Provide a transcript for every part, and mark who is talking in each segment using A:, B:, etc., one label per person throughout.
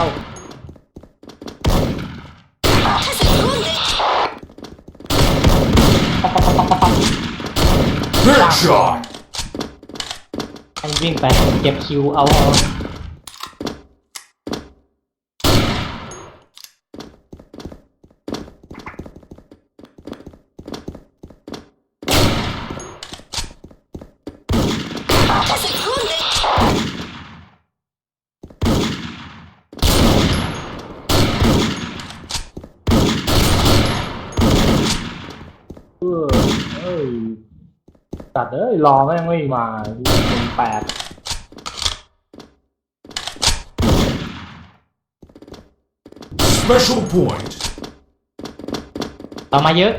A: เข้า
B: ปั๊บปั๊บปั๊บปั๊บปั๊บ
C: Headshot!
B: ให้วิ่งไปเก็บคิวเอาเอา
A: เออเอ้ย ตัดเอ้ยรอแม่งไม่มาเป็นแปด
C: Special point!
B: เอามาเยอะ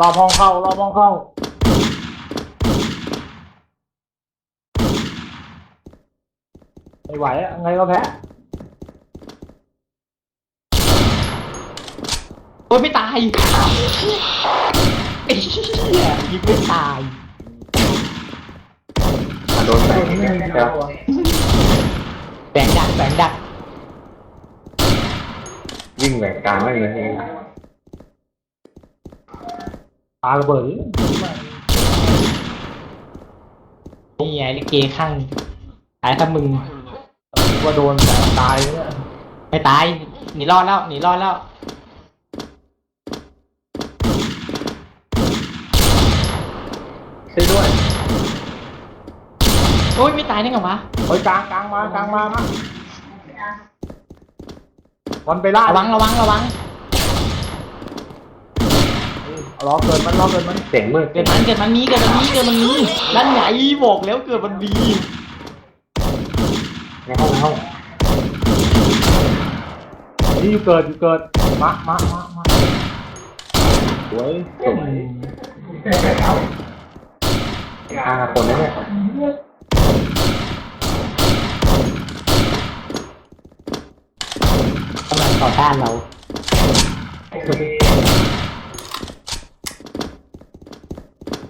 A: รอบห้องเข้ารอบห้องเข้า ไม่ไหวอะไงก็แพ้
B: โอ้ยไม่ตายไอ้เหี้ยยิงไม่ตาย
D: โดนแสงเดี๋ยว
B: แสงดักแสงดัก
D: วิ่งแหวกกลางไม่เลยเอง
A: ปาระเบิดนี่
B: นี่ไงลิเกข้างตายถ้ามึง
A: ว่าโดนแต่ตายเนี่ย
B: ไม่ตายหนีรอดแล้วหนีรอดแล้ว
A: ช่วยด้วย
B: โอ้ยไม่ตายได้ไงวะ
A: เฮ้ยกลางกลางมากลางมามาวันไปล่า
B: ระวังระวังระวัง
A: ล้อเกินมันล้อเกินมัน
D: เสียงมืด
B: เกิดมันเกิดมันนี้เกิดมันนี้เกิดมันนี้นั่นไงบอกแล้วเกิดมันมี
D: ในห้องในห้อง
A: นี่อยู่เกิดอยู่เกิดมามามามาสวย
D: สวยห้าคนนะเนี่ย
B: กำลังต่อต้านเรา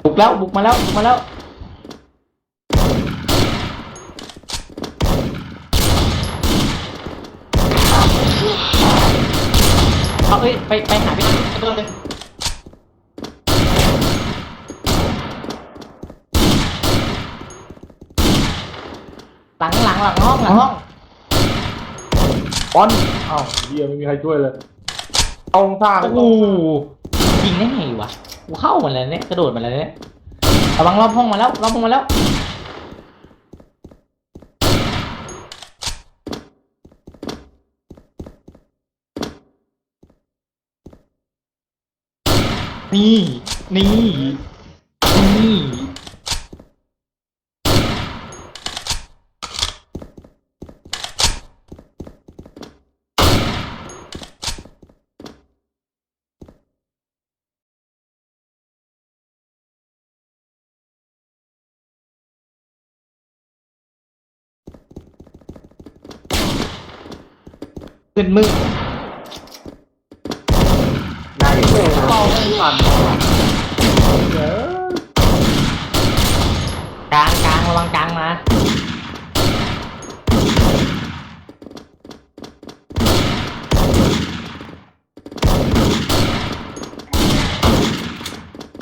B: บุกแล้วบุกมาแล้วบุกมาแล้ว เอ้ยไปไปหาพี่นัทตัวเลยหลังหลังหลังห้องหลังห้อง
A: บอลอ้าเฮียไม่มีใครช่วยเลยเอาท่าเลย
B: โอ้โหยิงได้ไงวะกูเข้ามาแล้วเนี่ยกระโดดมาแล้วเนี่ยระวังรอบห้องมาแล้วรอบห้องมาแล้ว นี่ นี่ นี่ขึ้นมือ
D: หน้าอยู่เลย
A: เอา ไม่ทันเออก
B: ลางกลางระวังกลางมา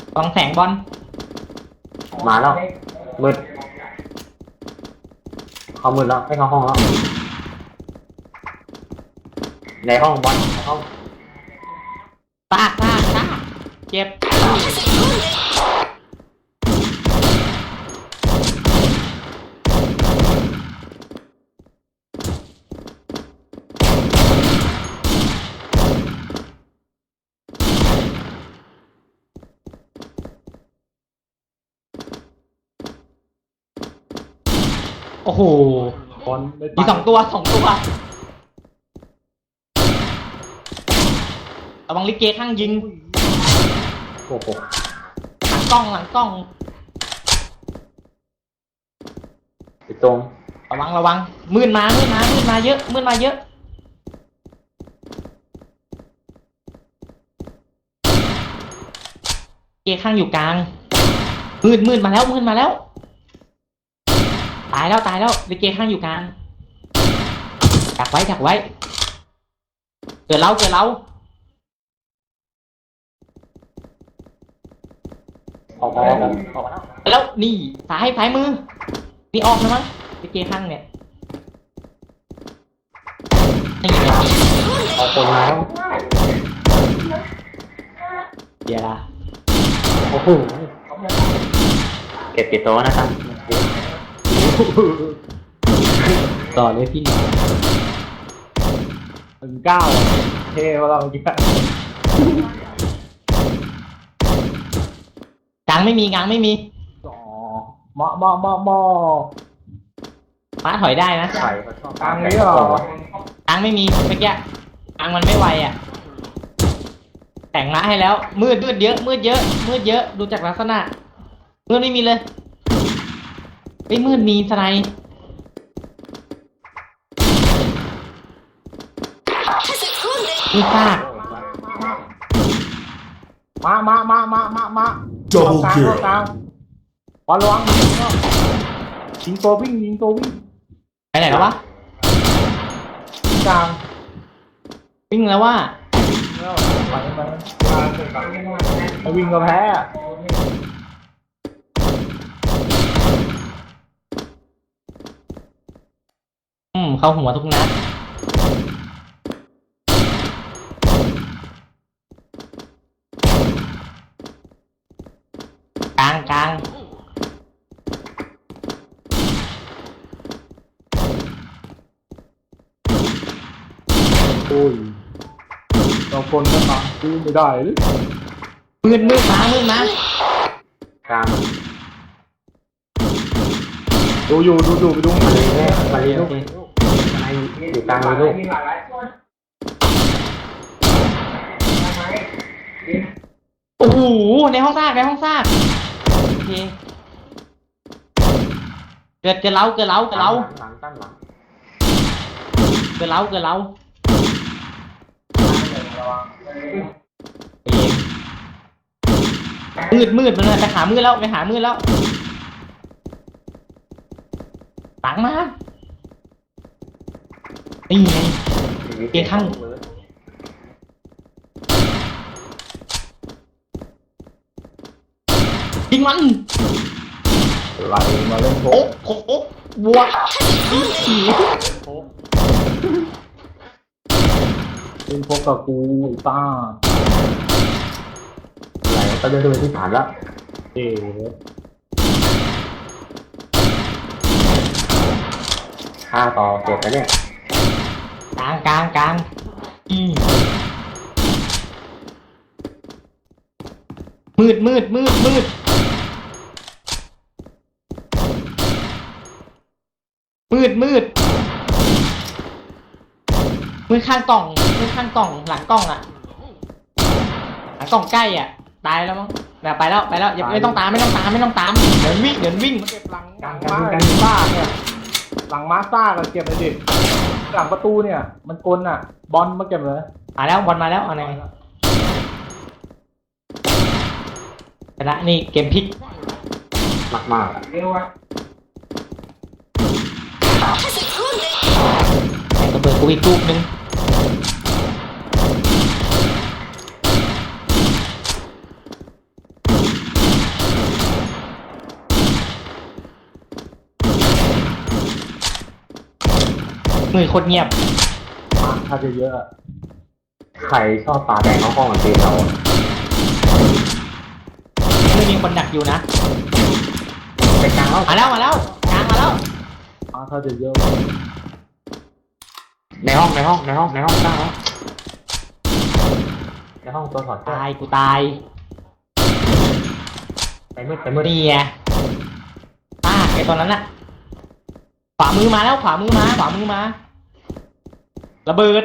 B: ระวังแสงบอล
D: มาแล้วมืดเขามืดแล้วให้เข้าห้องแล้วในห้องบอลห้อง
B: ตากตากตาก เจ็บ โอ้โห
A: บอลไม่
B: มีสองตัวสองตัว ระวังลิเกข้างยิง
D: โอ้ โห
B: หลังกล้องหลังกล้อง
D: ติดตรง
B: ระวังระวังมืดมามืดมามืดมาเยอะมืดมาเยอะ เกข้างอยู่กลางมืดมืดมาแล้วมืดมาแล้ว ตายแล้วตายแล้วลิเกข้างอยู่กลางดักไว้ดักไว้ เกิดเราเกิดเรา
D: ออกมาแล้วออกมาแล้ว
B: แล้วนี่ซ้ายซ้ายมือ นี่ออกนะมั้งลิเกข้างเนี่ยนี่ไง
D: ออกคนมาแล้ว
B: เดี๋ยวละ
D: โอ้โหเก็บกี่ตัวนะครับ
B: ต่อเลยพี่
A: ถึงเก้าอะเท่ว่าเราเมื่อกี้
B: กลางไม่มีกลางไม่มี
A: อ๋อเหมาะเหมาะเหมาะเหมาะ
B: ม้าถอยได้นะ
D: ไข่เขาชอบ
A: กลางนี้เหรอ
B: กลางไม่มีเมื่อกี้กลางมันไม่ไวอะ แต่งม้าให้แล้ว มืดมืดเยอะ มืดเยอะ มืดเยอะดูจากลักษณะมืดไม่มีเลยไม่มืดมีสไนด์มีซาก
A: มามามามามามา
C: Double
A: กลาง
C: kill
A: กลางบอลระวังยิงตัววิ่งยิงตัววิ่ง
B: ไปไหนแล้ววะ
A: ยิงกลาง
B: วิ่งแล้วว่า
A: แล้วไปไปไปวิ่งก็แพ้อะ
B: อืมเข้าหัวทุกนัด กลางกลาง
A: โอ้ยเราคนก็ตามซื้อไม่ได้หรือ
B: มืดมืดมามืดมาก
D: ลาง
A: ดูอยู่ดูอยู่ไปดู
D: มา
A: มัน
D: เลยแม่มาเลยลูกมาอยู่กลางเลยลูก
B: โอ้โหในห้องซากในห้องซากโอ เคเกิดเกิดเล้าเกิดเล้าเกิดเล้า
D: หลังตั้งหลัง
B: เกิดเล้าเกิดเล้ามืดมืดมันเลยไปหามืดแล้วไปหามืดแล้วตังมานี่ไงเกมข้าง ยิง มัน
A: ไหลมาเล่นโพ
B: โอ๊
A: ก
B: กโอ๊กโอ๊กบัวอีผี
A: เล่นโพกกับกูไอ้ต้า
D: ไหลก็จะดูที่ฐานแล้ว
A: เอ๋
D: ห้าต่อเจ็ดแล้วเนี่ย
B: กลางกลางกลางอืมมืดมืดมืดมืด มืดมืดมืดข้างกล่องมืดข้างกล่องหลังกล่องอะหลังกล่องใกล้อะตายแล้วมั้งแบบไปแล้วไปแล้วอย่าไม่ต้องตามไม่ต้องตามไม่ต้องตามเดินวิ่งเดินวิ่ง
A: เก็บหลังหลังม้าไอ้ซ่าเนี่ยหลังม้าซ่าก็เก็บเลยดิหลังประตูเนี่ย มันกลนอะ บอลมาเก็บเลย
B: มาแล้วบอลมาแล้วเอาไงชนะนี่เกมพลิก
D: มากมากๆอะ
B: แข่ง ระเบิดกูอีกลูกนึงมือโคตรเงียบ
A: มาถ้าจะเยอะอะ
D: ใครชอบตาแดงเข้าห้องกับเกมเราอะ
B: ไม่มีคนดักอยู่นะ
D: ไปกลางแล้ว
B: มาแล้วมาแล้วกลางมาแล้ว
A: มาถ้าจะเยอะ
D: ในห้องในห้องในห้องในห้องกลางแล้วในห้องตัวถอดเสื้อ
B: ตายกูตาย
D: ไปมืดไปมืด
B: นี่ไงป้าไอตอนนั้นอะขวามือมาแล้วขวามือมาขวามือมาระเบิด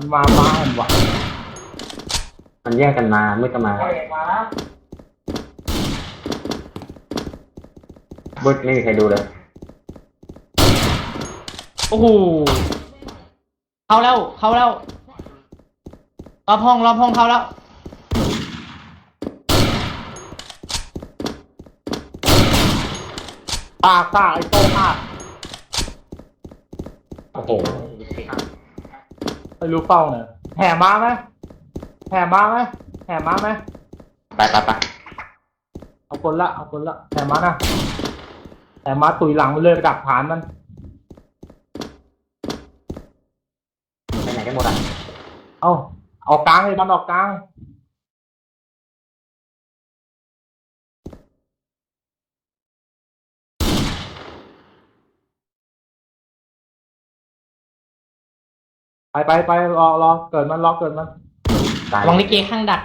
A: มันมาบ้านว่ะ
D: มันแยกกันมามืดก็มามืดไม่มีใครดูเลย
B: โอ้โหเข้าแล้วเข้าแล้วรอบห้องรอบห้องเข้าแล้ว
A: ปากซากไอ้โต้ปาก
D: โอ้โห
A: ไม่รู้เป้าเนี่ยแห่มาไหมแห่มาไหมแห่มาไหม
D: ไปไปไป
A: เอาคนละเอาคนละแห่มานะแห่มาตุยหลังไปเลยไปดักฐานมัน
D: ไปไหนกันหมดอะ
A: เอาเอากลางเลยมันออกกลาง ไปไปไปรอรอเกิดมันรอเกิดมัน
D: ตาย
B: ลองลิเกข้างดัก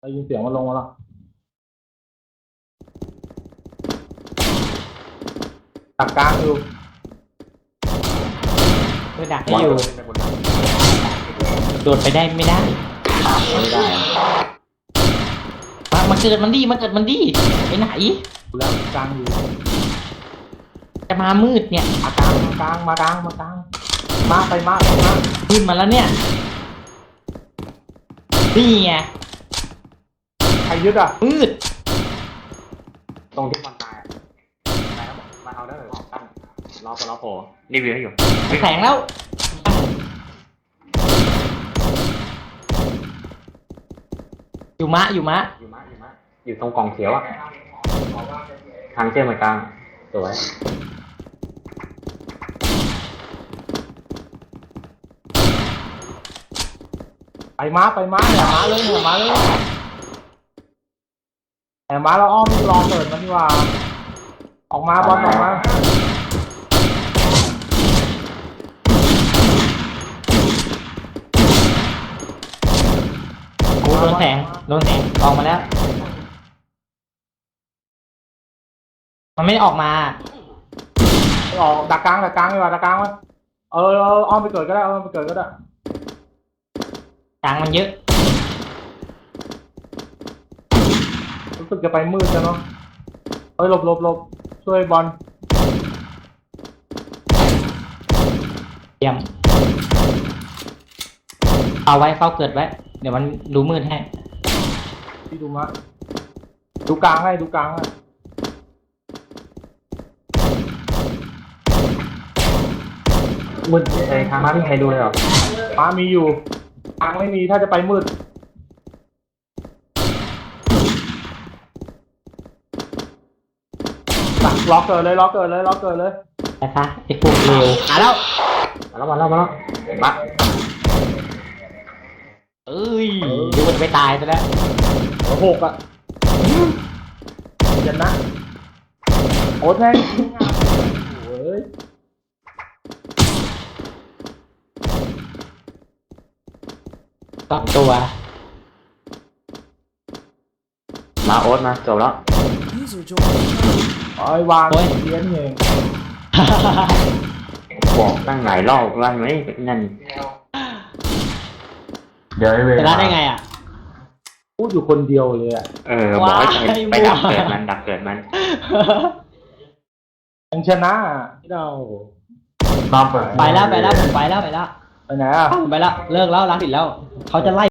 A: ได้ยินเสียงมันลงมาแล้วดักกลางอยู่
B: เพื่อดักให้อยู่ โดดไปได้ไม่ได้
D: ไม่ได้
B: มามาเกิดมันดีมาเกิดมันดีไปไหน
A: อยู่แล้วกลางอยู่
B: จะมามืดเนี่ย
A: มากลางมากลางมากลางมากลางมาไปมาไปมา
B: มืดมาแล้วเนี่ยนี่ไง
A: ใครยึดอะ
B: มืด
D: ตรงที่บอลตายอะไปแล้วมาเอาได้เลยตั้งรอตัวรอโผล่รีวิวให้อยู่
B: แสงแล้วอยู่มะอยู่มะ
D: อยู่มะอยู่มะอยู่ตรงกล่องเขียวอะทางเชื่อมเหมือนกลางสวย
A: ไปมาไปมาแห่มาเลยแห่มาเลยแห่มาแล้วอ้อมรอเกิดมันดีกว่า ออกมาบอลออกมา
B: โอ้โดนแสงโดนแสงออกมาแล้ว มันไม่ได้ออกมา
A: ออกดักกลางดักกลางดีกว่าดักกลางมันเออเอออ้อมไปเกิดก็ได้เออไปเกิดก็ได้
B: กลางมันเยอะ
A: รู้สึกจะไปมืดจังเนาะเอ้ยหลบหลบหลบช่วยบอล
B: เยี่ยมเอาไว้เฝ้าเกิดไว้ เดี๋ยวมันรู้มืดให้
A: พี่ดูมาดูกลางให้ดูกลางให้
D: มืดเอ้ยทางมาไม่มีใครดูเลยเหรอ
A: มามีอยู่ กลางไม่มีถ้าจะไปมืดดักล็อกเกิดเลยล็อกเกิดเลยล็อกเกิดเลย
B: นะคะไอ้พวกเร็วมาแล้ว
D: มาแล้วมาแล้วมาแล้วมา
B: เอ้ยดูมันไปตายซะแล้ว
A: หัวหกอะเยันนะโอ๊ตแม่งโอ้ย
B: สองตัว
D: มาโอ๊ตมาจบแล้ว
E: User joined.
A: ไอ้ยวาง
B: โอ๊ย
A: เลี้ยนเอง
D: บอกตั้งหลายรอบว่าไม่นั่นเดี๋ยวไอ้เว
B: ชนะได้ไงอะ
A: พูดอยู่คนเดียวเลยอะ
D: เออบอกให้ไป
B: ว้าย
D: ไปดัก
B: มั่ว
D: เกิดมันดักเกิดมัน
A: ยังชนะอะเรา
B: ไปแล้วไปแล้วผมไปแล้วไปแล้ว
A: ไปไหนอะ
B: ไปแล้ว เลิกแล้วล้างติดแล้ว เขาจะไล่